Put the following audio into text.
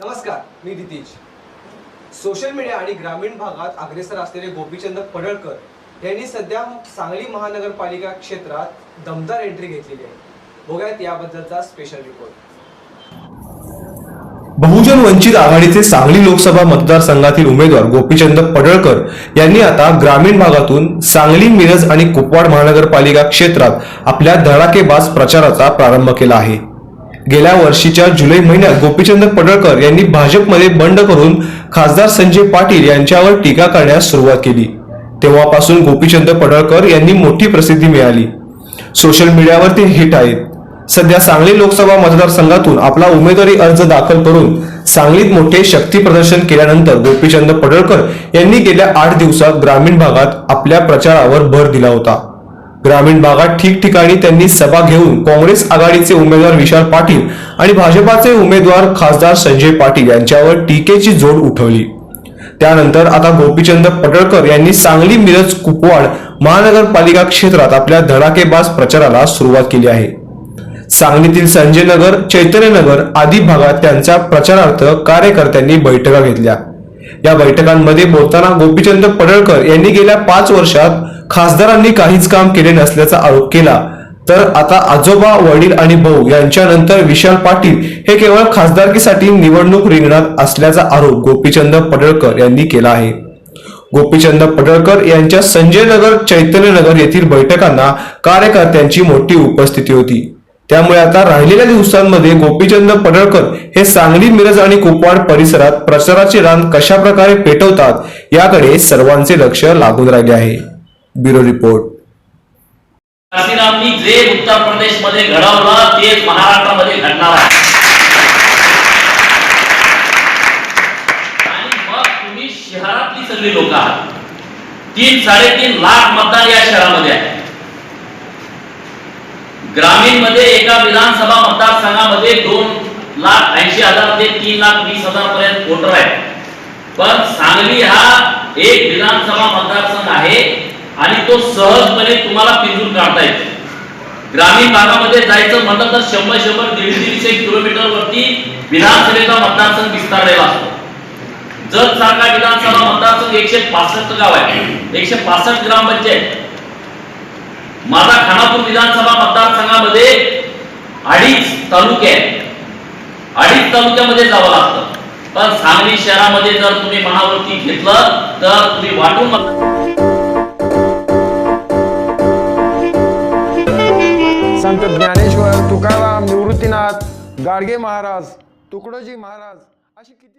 नमस्कार मी दितीज social media आणि ग्रामीण भागात अग्रेसर असलेले गोपीचंद पडळकर यांनी सध्या सांगली महानगरपालिका क्षेत्रात दमदार एंट्री घेतलेली आहे. बघूयात याबद्दलचा स्पेशल रिपोर्ट बहुजन वंचित आघाडीचे सांगली लोकसभा मतदारसंघातील उमेदवार गोपीचंद पडळकर यांनी आता ग्रामीण भागातून सांगली मिरज आणि कुपवाड महानगरपालिका क्षेत्रात आपल्या धडाकेबाज प्रचाराचा प्रारंभ केला आहे. गेल्या वर्षीच्या जुलै महिन्यात गोपीचंद पडळकर यांनी भाजपमध्ये बंड करून खासदार संजय पाटील यांच्यावर टीका करण्यास सुरुवात केली. तेव्हापासून गोपीचंद पडळकर यांनी मोठी प्रसिद्धी मिळाली. सोशल मीडियावर ते हिट आहेत. सध्या सांगली लोकसभा मतदारसंघातून आपला उमेदवारी अर्ज दाखल करून सांगलीत मोठे शक्ती प्रदर्शन केल्यानंतर गोपीचंद पडळकर यांनी गेल्या आठ दिवसात ग्रामीण भागात आपल्या प्रचारावर भर दिला होता. ग्रामीण भागात ठिकठिकाणी त्यांनी सभा घेऊन काँग्रेस आघाडीचे उमेदवार विशाल पाटील आणि भाजपाचे उमेदवार खासदार संजय पाटील यांच्यावर टीकेची जोड उठवली. त्यानंतर आता गोपीचंद पडळकर यांनी सांगली मिरज कुपवाड महानगरपालिका क्षेत्रात आपल्या धडाकेबाज प्रचाराला सुरुवात केली आहे. सांगलीतील संजय नगर चैतन्यनगर आदी भागात त्यांच्या प्रचारार्थ कार्यकर्त्यांनी बैठका घेतल्या. या बैठकांमध्ये बोलताना गोपीचंद पडळकर यांनी गेल्या पाच वर्षात खासदारांनी काहीच काम केले नसल्याचा आरोप केला. तर आता आजोबा वडील आणि भाऊ यांच्यानंतर विशाल पाटील हे केवळ खासदारकीसाठी निवडणूक रिंगणात असल्याचा आरोप गोपीचंद पडळकर यांनी केला आहे. गोपीचंद पडळकर यांच्या संजय नगर चैतन्यनगर येथील बैठकांना कार्यकर्त्यांची मोठी उपस्थिती होती. त्यामुळे आता राहिलेल्या दिवसांमध्ये गोपीचंद पडळकर हे सांगली मिरज आणि कुपवाड परिसरात प्रचाराचे रान कशा प्रकारे पेटवतात याकडे सर्वांचे लक्ष लागून राहिले आहे. Bureau report. काशीरामनी जे उत्तर प्रदेशमध्ये घडवलं ते महाराष्ट्रामध्ये घडणार आहे. आणि मग तुम्ही शहरातली सगळी लोक आहात. तीन साडेतीन लाख मतदार या शहरामध्ये आहे ग्रामीणमध्ये एका विधानसभा मतदारसंघामध्ये दोन लाख ऐंशी हजार ते तीन लाख वीस हजार पर्यंत वोटर आहे पण सांगली हा एक विधानसभा मतदारसंघ आहे आणि तो सहजपणे तुम्हाला पिंजून काढता येतो. ग्रामीण भागामध्ये जायचं म्हटलं तर शंभर शंभर दीड दीडशे किलोमीटर वरती विधानसभेचा मतदारसंघ विस्तारलेला असतो. जत सारखा विधानसभा मतदारसंघ एकशे पासष्ट गाव आहे एकशे पासष्ट ग्रामपंचायत. माझा खानापूर विधानसभा मतदारसंघामध्ये अडीच तालुके आहेत. अडीच तालुक्यामध्ये जावं लागतं. पण सांगली शहरामध्ये जर तुम्ही मनावरती घेतलं तर तुम्ही वाटून संत ज्ञानेश्वर तुकाराम निवृत्तीनाथ गाडगे महाराज तुकडोजी महाराज अशी किती